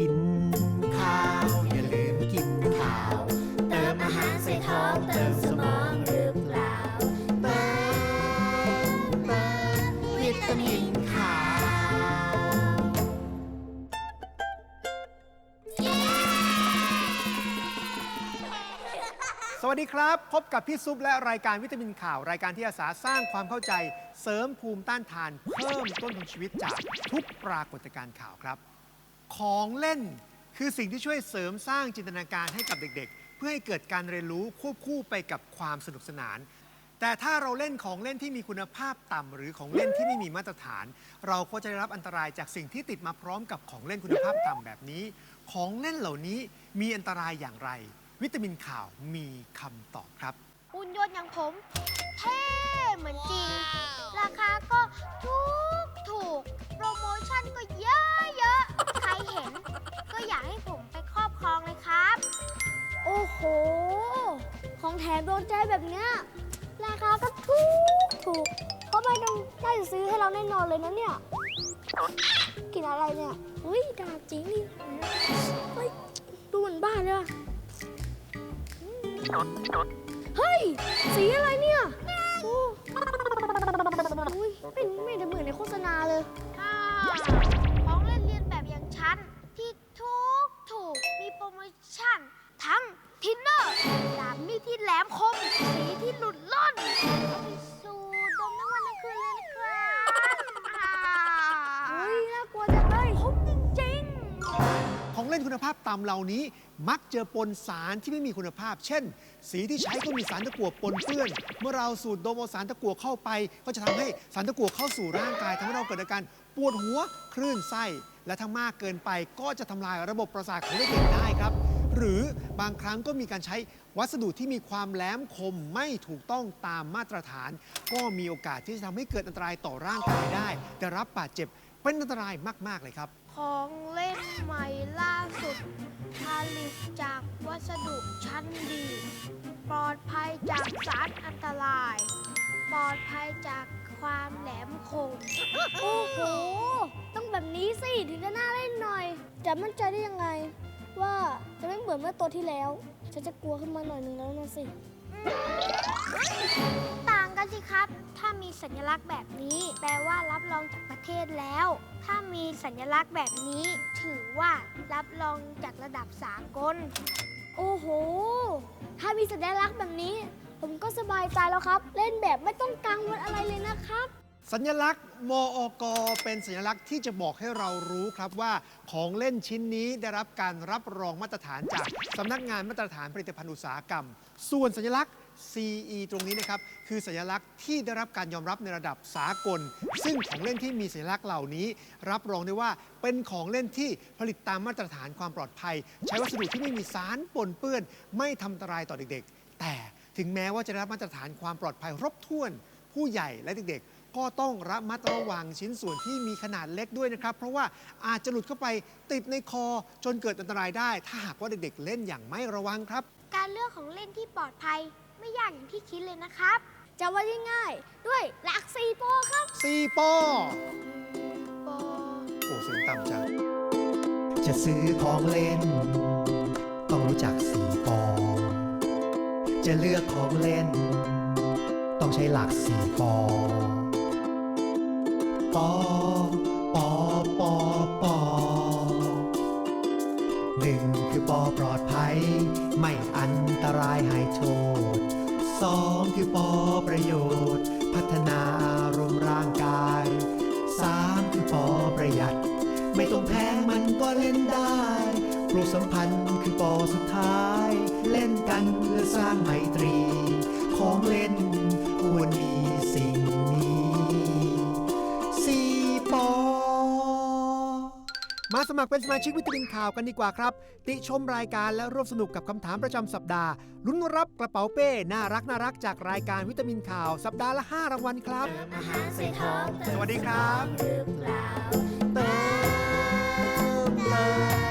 กินข้าว อย่าลืมกินข้าว เติมอาหารใส่ท้องเติมสมองหรือเปล่าเติมเติมวิตามินข้าว สวัสดีครับ พบกับพี่ซุปและรายการวิตามินข่าว รายการที่อาสาสร้างความเข้าใจ เสริมภูมิต้านทาน เพิ่มต้นทุนชีวิตจากทุกปรากฏการณ์ข่าวครับ ของเล่น คือสิ่งที่ช่วยเสริมสร้างจินตนาการให้กับเด็กๆ เพื่อให้เกิดการเรียนรู้ควบคู่ไปกับความสนุกสนาน แต่ถ้าเราเล่นของเล่นที่มีคุณภาพต่ำหรือของเล่นที่ไม่มีมาตรฐาน เราก็จะได้รับอันตรายจากสิ่งที่ติดมาพร้อมกับของเล่นคุณภาพต่ำแบบนี้ ของเล่นเหล่านี้มีอันตรายอย่างไร วิตามินข่าวมีคำตอบครับ หุ่นยนต์อย่างผม เท่เหมือนจริง ราคาก็ถูกถูก โปรโมชั่นก็เยอะ ก็อยากให้ผมไปครอบครองเลยครับ โอ้โห ของแถมโดนใจแบบเนี้ยราคาก็ถูกถูก เพราะไม่ต้องได้ซื้อให้เราแน่นอนเลยนะเนี่ยกลินอะไรเนี่ยอุ้ยดาบจริงดิเฮ้ยดูเหมือนบ้านเลยว่ะเฮ้ย สีอะไรเนี่ยโอ้อุ้ยไม่ไม่ได้เหมือนในโฆษณาเลย คุณภาพต่ำเหล่านี้มักเจอปนสารที่ไม่มีคุณภาพ เช่น สีที่ใช้ก็มีสารตะกั่วปนเปื้อน เมื่อเราสูดดมเอาสารตะกั่วเข้าไป ก็จะทำให้สารตะกั่วเข้าสู่ร่างกายทำให้เราเกิดอาการปวดหัวคลื่นไส้ และถ้ามากเกินไปก็จะทำลายระบบประสาทของเด็กได้ครับ หรือบางครั้งก็มีการใช้วัสดุที่มีความแหลมคมไม่ถูกต้องตามมาตรฐาน ก็มีโอกาสที่จะทำให้เกิดอันตรายต่อร่างกายได้ได้รับบาดเจ็บเป็นอันตรายมาก ๆ เลยครับ ของเล่นใหม่ล่าสุด ผลิตจากวัสดุชั้นดี ปลอดภัยจากสารอันตราย ปลอดภัยจากความแหลมคม โอ้โห ต้องแบบนี้สิถึงจะน่าเล่นหน่อย จะมั่นใจได้ยังไง ว่าจะไม่เหมือนเมื่อตัวที่แล้ว ฉันจะกลัวขึ้นมาหน่อยหนึ่งแล้วนะสิ กันสิครับ ถ้ามีสัญลักษณ์แบบนี้ แปลว่ารับรองจากประเทศแล้ว ถ้ามีสัญลักษณ์แบบนี้ ถือว่ารับรองจากระดับสากล โอ้โห ถ้ามีสัญลักษณ์แบบนี้ ผมก็สบายใจแล้วครับ เล่นแบบไม่ต้องกังวลอะไรเลยนะครับ สัญลักษณ์มอกเป็นสัญลักษณ์ที่จะบอกให้เรารู้ครับว่าของเล่นชิ้นนี้ได้รับการรับรองมาตรฐานจากสำนักงานมาตรฐานผลิตภัณฑ์อุตสาหกรรม ส่วนสัญลักษณ์ CE ตรงนี้นะครับคือสัญลักษณ์ที่ได้รับการยอมรับในระดับสากล ซึ่งของเล่นที่มีสัญลักษณ์เหล่านี้ รับรองได้ว่าเป็นของเล่นที่ผลิตตามมาตรฐานความปลอดภัย ใช้วัสดุที่ไม่มีสารปนเปื้อน ไม่ทำอันตรายต่อเด็กๆ แต่ถึงแม้ว่าจะได้รับมาตรฐานความปลอดภัยครบถ้วน ผู้ใหญ่และเด็กๆ ก็ต้องระมัดระวังชิ้นส่วนที่มีขนาดเล็กด้วยนะครับ เพราะว่าอาจจะหลุดเข้าไปติดในคอจนเกิดอันตรายได้ ถ้าหากว่าเด็กๆ เล่นอย่างไม่ระวังครับ การเลือกของเล่นที่ปลอดภัยไม่ยากอย่างที่คิดเลยนะครับจะว่าง่ายๆด้วยหลักสี่โปรครับซีปอปอโอ้เสียงต่ำจังจะซื้อของเล่น ต้องรู้จักสีปอจะเลือกของเล่น ต้องใช้หลักสีปอปอปอปอปอหนึ่งคือปอปลอดภัย ไม่อันตรายให้โทษสองคือปอประโยชน์ พัฒนาอารมณ์ร่างกายสามคือปอประหยัด ไม่ต้องแพงมันก็เล่นได้ปลูกสัมพันธ์คือปอสุดท้าย เล่นกันเพื่อสร้างไมตรี สมัครเป็นสมาชิกวิตามินข่าวกันดีกว่าครับ ติชมรายการและร่วมสนุกกับคำถามประจำสัปดาห์ ลุ้นรับกระเป๋าเป้ น่ารักน่ารักจากรายการวิตามินข่าว สัปดาห์ละ 5 รางวัลครับ สวัสดีครับเติม